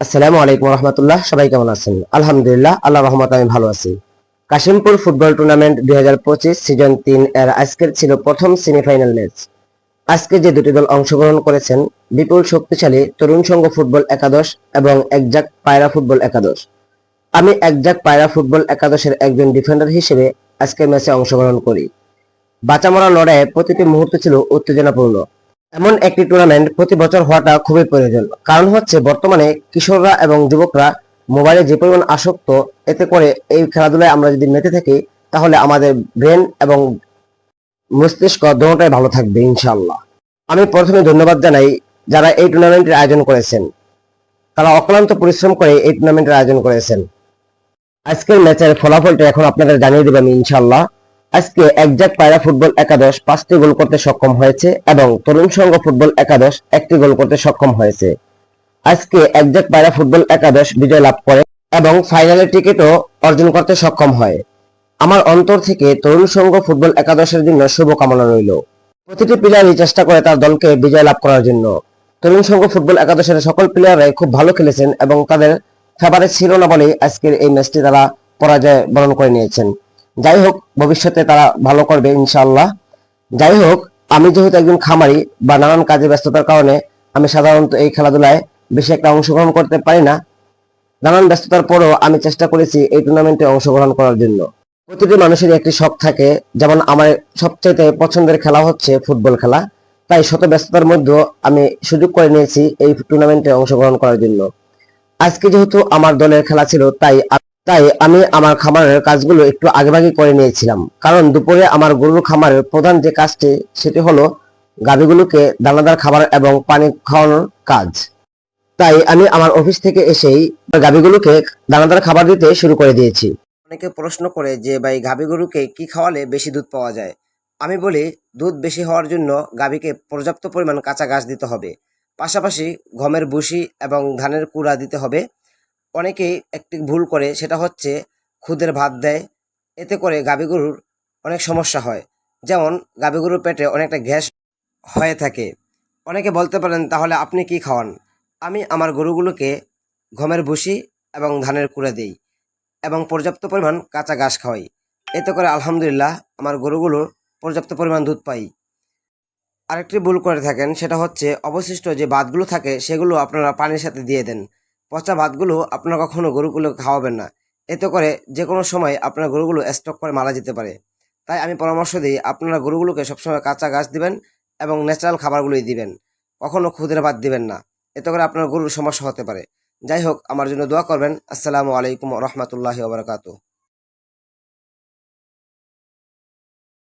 আসসালামু আলাইকুম রহমতুল্লাহ, সবাই কেমন আছেন? আলহামদুলিল্লাহ আল্লাহ রহমত আমি ভালো আছি। কাশিমপুর ফুটবল টুর্নামেন্ট দুই হাজার পঁচিশ সিজন তিন এর আজকের ছিল প্রথম সেমিফাইনাল ম্যাচ আজকে যে দুটি দল অংশগ্রহণ করেছেন, বিপুল শক্তিশালী তরুণ সংঘ ফুটবল একাদশ এবং একজাক পায়রা ফুটবল একাদশ। আমি একজাক পায়রা ফুটবল একাদশের একজন ডিফেন্ডার হিসেবে আজকের ম্যাচে অংশগ্রহণ করি। বাঁচামরা লড়াইয়ে প্রতিটি মুহূর্ত ছিল উত্তেজনাপূর্ণ। এমন একটি টুর্নামেন্ট প্রতি বছর হওয়াটা খুবই প্রয়োজন। কারণ হচ্ছে বর্তমানে কিশোররা এবং যুবকরা মোবাইলে যে পরিমাণ আসক্ত, এতে করে এই খেলাধুলায় আমরা যদি মেতে থাকি, তাহলে আমাদের ব্রেন এবং মস্তিষ্ক দুটোটাই ভালো থাকবে ইনশাল্লাহ আমি প্রথমে ধন্যবাদ জানাই যারা এই টুর্নামেন্টের আয়োজন করেছেন। তারা অক্লান্ত পরিশ্রম করে এই টুর্নামেন্টের আয়োজন করেছেন। আজকের ম্যাচের ফলাফলটা এখন আপনাদের জানিয়ে দেব আমি ইনশাআল্লাহ। আজকে একজাক পায়রা ফুটবল একাদশ পাঁচটি গোল করতে সক্ষম হয়েছে এবং তরুণ সংঘ ফুটবল একাদশ একটি গোল করতে সক্ষম হয়েছে। আজকে একজাক পায়রা ফুটবল একাদশ বিজয় লাভ করে এবং ফাইনালের টিকিটও অর্জন করতে সক্ষম হয়। আমার অন্তর থেকে তরুণ সংঘ ফুটবল একাদশের জন্য শুভকামনা রইল। প্রতিটি প্লেয়ারই চেষ্টা করে তার দলকে বিজয় লাভ করার জন্য। তরুণ সংঘ ফুটবল একাদশের সকল প্লেয়াররাই খুব ভালো খেলেছেন এবং তাদের ফেভারিট ছিল না বলেই আজকের এই ম্যাচটি তারা পরাজয় বরণ করে নিয়েছেন। যাই হোক ভবিষ্যতে তারা ভালো করবে, ইনশাআল্লাহ। যাই হোক আমি যেহেতু একজন খামারি বা নানান কাজে ব্যস্ততার কারণে আমি সাধারণত এই খেলাধুলায় বেশি একটা অংশগ্রহণ করতে পারি না। নানান ব্যস্ততার পরও আমি চেষ্টা করেছি এই টুর্নামেন্টে অংশগ্রহণ করার জন্য। প্রতিটি মানুষের একটি শখ থাকে, যেমন আমার সবচাইতে পছন্দের খেলা হচ্ছে ফুটবল খেলা। তাই শত ব্যস্ততার মধ্যেও আমি সুযোগ করে নিয়েছি এই টুর্নামেন্টে অংশগ্রহণ করার জন্য। আজকে যেহেতু আমার দলের খেলা ছিল, তাই তাই আমি আমার খামারের কাজগুলো একটু আগেভাগে করে নিয়েছিলাম। কারণ দুপুরে আমার গরুর খামারের প্রধান যে কাজটি, সেটি হলো গাভীগুলোকে দানাদার খাবার এবং পানি খাওয়ানোর কাজ। তাই আমি আমার অফিস থেকে এসেই গাভীগুলোকে দানাদার খাবার দিতে শুরু করে দিয়েছি। অনেকে প্রশ্ন করে যে, ভাই গাভী গরুকে কি খাওয়ালে বেশি দুধ পাওয়া যায়? আমি বলি, দুধ বেশি হওয়ার জন্য গাভীকে পর্যাপ্ত পরিমাণ কাঁচা ঘাস দিতে হবে। পাশাপাশি গমের ভুসি এবং ধানের কুড়া দিতে হবে। অনেকেই একটি ভুল করে, সেটা হচ্ছে খুদের ভাত দেয়। এতে করে গাভী গরুর অনেক সমস্যা হয়। যেমন গাভী গরুর পেটে অনেকটা গ্যাস হয়ে থাকে। অনেকে বলতে পারেন, তাহলে আপনি কি খাওয়ান? আমি আমার গরুগুলোকে গমের ভুসি এবং ধানের কুড়া দিই এবং পর্যাপ্ত পরিমাণ কাঁচা ঘাস খাওয়াই। এতে করে আলহামদুলিল্লাহ আমার গরুগুলোর পর্যাপ্ত পরিমাণ দুধ পাই। আরেকটি ভুল করে থাকেন, সেটা হচ্ছে অবশিষ্ট যে ভাতগুলো থাকে, সেগুলো আপনারা পানির সাথে দিয়ে দেন। পচা ভাতগুলো আপনার কখনও গরুগুলো খাওয়াবেন না। এতে করে যে কোনো সময় আপনার গরুগুলো স্টক করে মারা যেতে পারে। তাই আমি পরামর্শ দিই, আপনারা গরুগুলোকে সবসময় কাঁচা ঘাস দিবেন এবং ন্যাচারাল খাবারগুলোই দিবেন। কখনও ক্ষুদের ভাত দিবেন না। এতে করে আপনার গরুর সমস্যা হতে পারে। যাই হোক, আমার জন্য দোয়া করবেন। আসসালামু আলাইকুম রহমতুল্লাহ ওবরাকাতু